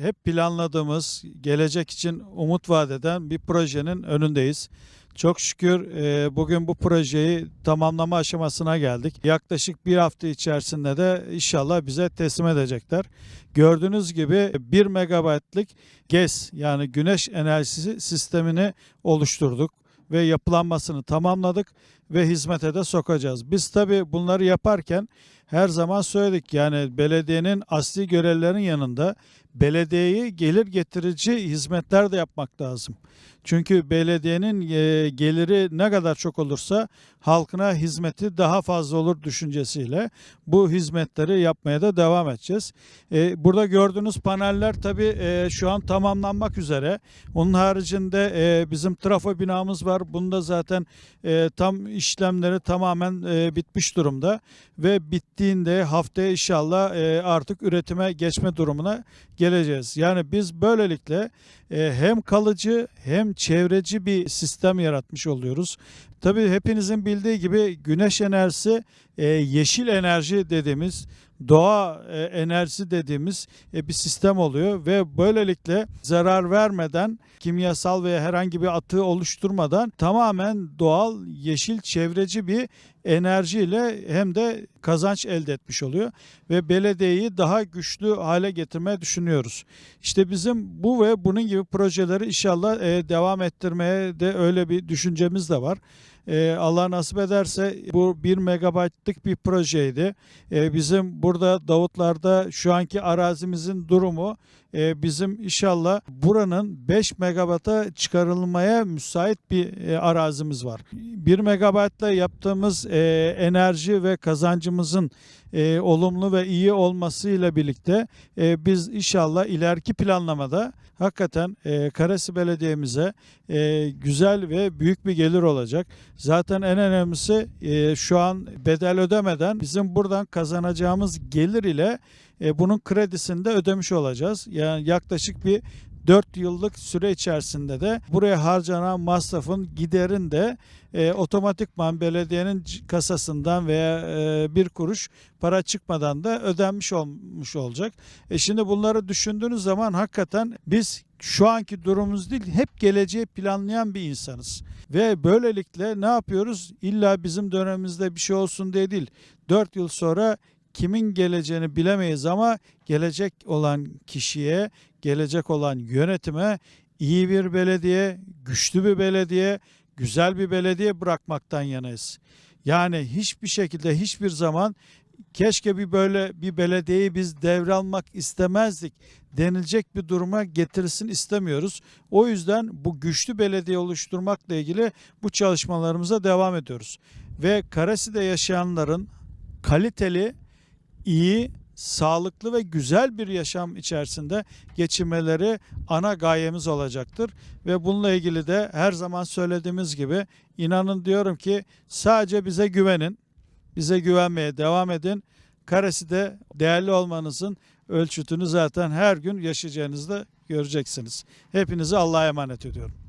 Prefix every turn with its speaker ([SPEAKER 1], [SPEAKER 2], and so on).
[SPEAKER 1] hep planladığımız, gelecek için umut vaat eden bir projenin önündeyiz. Çok şükür e, bugün bu projeyi tamamlama aşamasına geldik. Yaklaşık bir hafta içerisinde de inşallah bize teslim edecekler. Gördüğünüz gibi 1 megabaytlık GES yani güneş enerjisi sistemini oluşturduk ve yapılanmasını tamamladık ve hizmete de sokacağız. Biz tabii bunları yaparken her zaman söyledik yani belediyenin asli görevlerin yanında belediyeyi gelir getirici hizmetler de yapmak lazım. Çünkü belediyenin e, geliri ne kadar çok olursa halkına hizmeti daha fazla olur düşüncesiyle bu hizmetleri yapmaya da devam edeceğiz. E, burada gördüğünüz paneller tabii e, şu an tamamlanmak üzere. Onun haricinde bizim trafo binamız var. Bunda zaten tam işlemleri tamamen bitmiş durumda ve bittiğinde haftaya inşallah artık üretime geçme durumuna geleceğiz. Yani biz böylelikle e, hem kalıcı hem çevreci bir sistem yaratmış oluyoruz. Tabii hepinizin bildiği gibi güneş enerjisi e, yeşil enerji dediğimiz doğa e, enerjisi dediğimiz e, bir sistem oluyor ve böylelikle zarar vermeden kimyasal veya herhangi bir atığı oluşturmadan tamamen doğal yeşil çevreci bir enerjiyle hem de kazanç elde etmiş oluyor ve belediyeyi daha güçlü hale getirmeyi düşünüyoruz. İşte bizim bu ve bunun gibi projeleri inşallah e, devam ettirmeye de öyle bir düşüncemiz de var. Allah nasip ederse bu 1 megabaytlık bir projeydi. Ee, bizim burada Davutlar'da şu anki arazimizin durumu e, bizim inşallah buranın 5 megabata çıkarılmaya müsait bir e, arazimiz var. 1 megabaytla yaptığımız e, enerji ve kazancımızın e, olumlu ve iyi olmasıyla birlikte e, biz inşallah ileriki planlamada hakikaten e, Karasi Belediye'mize e, güzel ve büyük bir gelir olacak. Zaten en önemlisi e, şu an bedel ödemeden bizim buradan kazanacağımız gelir ile e, bunun kredisini de ödemiş olacağız. Yani yaklaşık bir 4 yıllık süre içerisinde de buraya harcanan masrafın giderin de e, otomatikman belediyenin kasasından veya e, bir kuruş para çıkmadan da ödenmiş olmuş olacak. E şimdi bunları düşündüğünüz zaman hakikaten biz şu anki durumumuz değil hep geleceği planlayan bir insanız. Ve böylelikle ne yapıyoruz? İlla bizim dönemimizde bir şey olsun diye değil. 4 yıl sonra kimin geleceğini bilemeyiz ama gelecek olan kişiye, gelecek olan yönetime iyi bir belediye, güçlü bir belediye, güzel bir belediye bırakmaktan yanayız. Yani hiçbir şekilde hiçbir zaman keşke bir böyle bir belediyeyi biz devralmak istemezdik denilecek bir duruma getirsin istemiyoruz. O yüzden bu güçlü belediye oluşturmakla ilgili bu çalışmalarımıza devam ediyoruz. Ve Karasi'de yaşayanların kaliteli, iyi, sağlıklı ve güzel bir yaşam içerisinde geçirmeleri ana gayemiz olacaktır. Ve bununla ilgili de her zaman söylediğimiz gibi inanın diyorum ki sadece bize güvenin. Bize güvenmeye devam edin. Karesi'de değerli olmanızın ölçütünü zaten her gün yaşayacağınızda göreceksiniz. Hepinizi Allah'a emanet ediyorum.